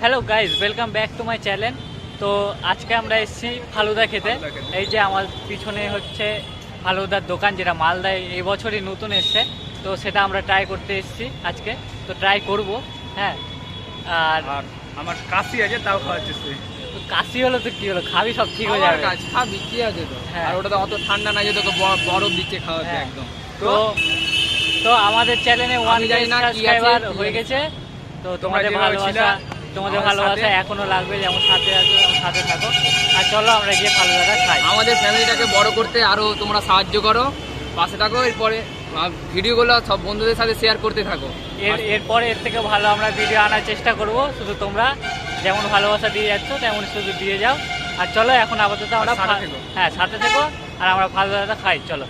Hello guys welcome back to my channel তো আজকে আমরা এসেছি ফালুদা খেতে। এই যে আমার পিছনে হচ্ছে ফালুদার দোকান যেটা মালদায় এবছরই নতুন এসছে। তো সেটা আমরা ট্রাই করতে এসেছি আজকে। তো ট্রাই করব হ্যাঁ। আর আমার কাশি আছে তাও খাওয়াচ্ছে তুই। তো কাশি হলো তো কি হলো? খাবি সব ঠিক হয়ে যাবে। খাবি কি আছে তো হ্যাঁ। আর ওটা তো অত ঠান্ডা না যে তোকে বরফ দিচ্ছে খাওয়াতে হ্যাঁ। একদম। তো তো? আমাদের চ্যানেলে ওয়ান জানি না সাবস্ক্রাইবার হয়ে গেছে। তো তোমাদের ভালোবাসা তোমাদের ভালোবাসা। এখনও লাগবে যেমন সাথে আছো যেমন সাথে থাকো। আর চলো আমরা গিয়ে ফালুদাটা খাই। আমাদের ফ্যামিলিটাকে বড় করতে আরও তোমরা সাহায্য করো। পাশে থাকো এরপরে ভিডিওগুলো সব বন্ধুদের সাথে শেয়ার করতে থাকো। এর এরপরে এর থেকে ভালো আমরা ভিডিও আনার চেষ্টা করব। শুধু তোমরা যেমন ভালোবাসা দিয়ে যাচ্ছ তেমন শুধু দিয়ে যাও। আর চলো এখন আপাতত আমরা। হ্যাঁ সাথে থেকো আর আমরা ফালুদাটা খাই। চলো।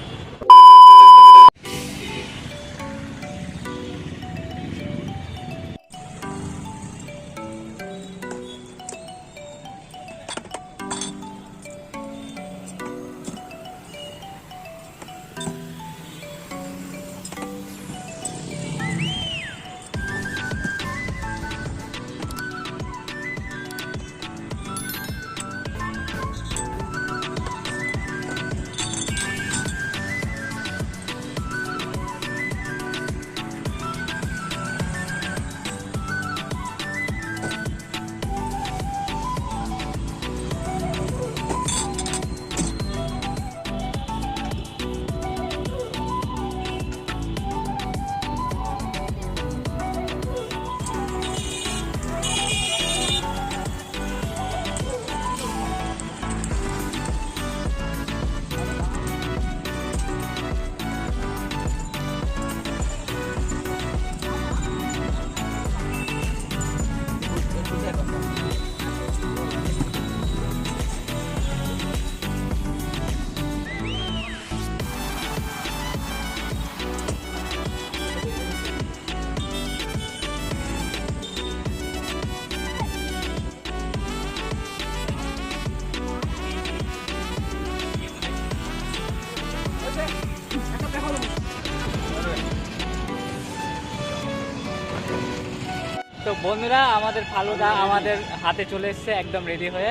তো বন্ধুরা আমাদের ফালুদা আমাদের হাতে চলে এসছে একদম রেডি হয়ে।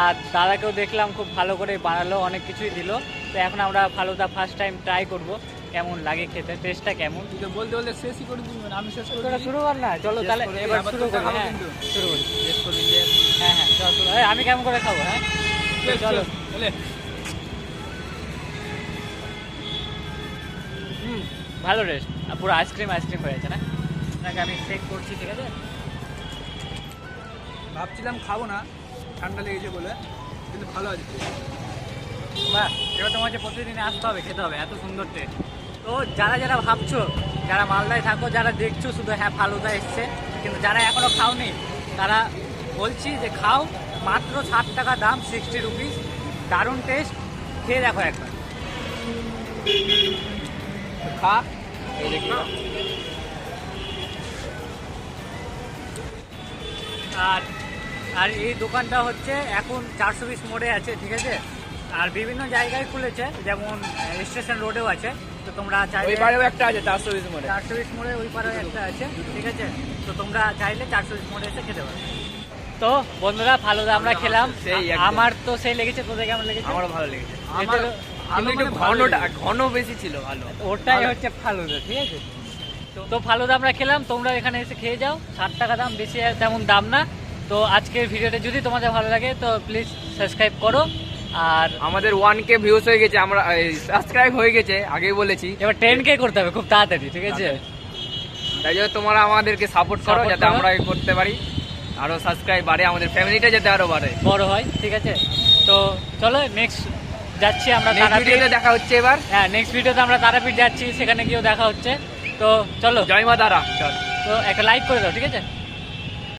আর দাদাকেও দেখলাম খুব ভালো করে বানালো অনেক কিছুই দিল। তো এখন আমরা ফালুদা ফার্স্ট টাইম ট্রাই করব কেমন লাগে খেতে টেস্টটা কেমন? বলতে বলতে শেষই করে দিবি মানে আমি শেষ করে শুরু কর না চলো তাহলে এবার শুরু করি হ্যাঁ শুরু করি। শেষ করে দিই, হ্যাঁ হ্যাঁ চলো শুরু আমি কেমন করে খাব হ্যাঁ? চলো। চলে। হুম ভালো রেস্ট পুরো আইসক্রিম আইসক্রিম হয়ে গেছে না? আপনাকে আমি চেক করছি ঠিক আছে? ভাবছিলাম খাব না, ঠান্ডা লেগেছে বলে, কিন্তু ভালো আছে এবার তোমার যে প্রতিদিন আসতে হবে, খেতে হবে, এত সুন্দর টেস্ট তো যারা যারা ভাবছ, যারা মালদায় থাকো, যারা দেখছ, শুধু হ্যাঁ ফালুদা এসছে, কিন্তু যারা এখনও খাওনি, তারা বলছি যে খাও, মাত্র ষাট টাকা দাম সিক্সটি রুপিস দারুণ টেস্ট খেয়ে দেখো একবার। খা। আর আর এই দোকানটা হচ্ছে এখন চারশো বিশ মোড়ে আছে ঠিক আছে? আর বিভিন্ন জায়গায় খুলেছে যেমন স্টেশন রোডেও আছে। তো তোমরা ওই একটা আছে চারশো বিশ মনে চারশো বিশ মোড়ে ওই পারে একটা আছে ঠিক আছে? তো তোমরা চাইলে চারশো বিশ মোড়ে এসে খেতে পারো। তো বন্ধুরা ফালুদা আমরা খেলাম। সেই আমার তো সেই লেগেছে তোদের কেমন লেগেছে? আমারও ভালো লেগেছে। আমার একটু ঘনটা ঘন বেশি ছিল ভালো। ওটাই হচ্ছে ফালুদা ঠিক আছে? তো- তো ফালুদা আমরা খেলাম তোমরা এখানে এসে খেয়ে যাও। ষাট টাকা দাম বেশি তেমন দাম না। তো আজকের ভিডিওটা যদি তোমাদের ভালো লাগে তো প্লিজ সাবস্ক্রাইব করো। আর আমাদের ওয়ান কে ভিউস হয়ে গেছে আমরা সাবস্ক্রাইব হয়ে গেছে আগেই বলেছি। এবার টেন কে করতে হবে খুব তাড়াতাড়ি ঠিক আছে? তাই জন্য তোমরা আমাদেরকে সাপোর্ট করো যাতে আমরা করতে পারি। আরও সাবস্ক্রাইব বাড়ে আমাদের ফ্যামিলিটা যাতে আরও বাড়ে। বড় হয় ঠিক আছে? তো চলো নেক্সট যাচ্ছি আমরা তারাপীঠ ভিডিওতে দেখা হচ্ছে এবার। হ্যাঁ নেক্সট ভিডিওতে আমরা তারাপীঠ যাচ্ছি সেখানে গিয়েও দেখা হচ্ছে। তো চলো। জয় মা তারা। চল তো একটা লাইক করে দাও ঠিক আছে?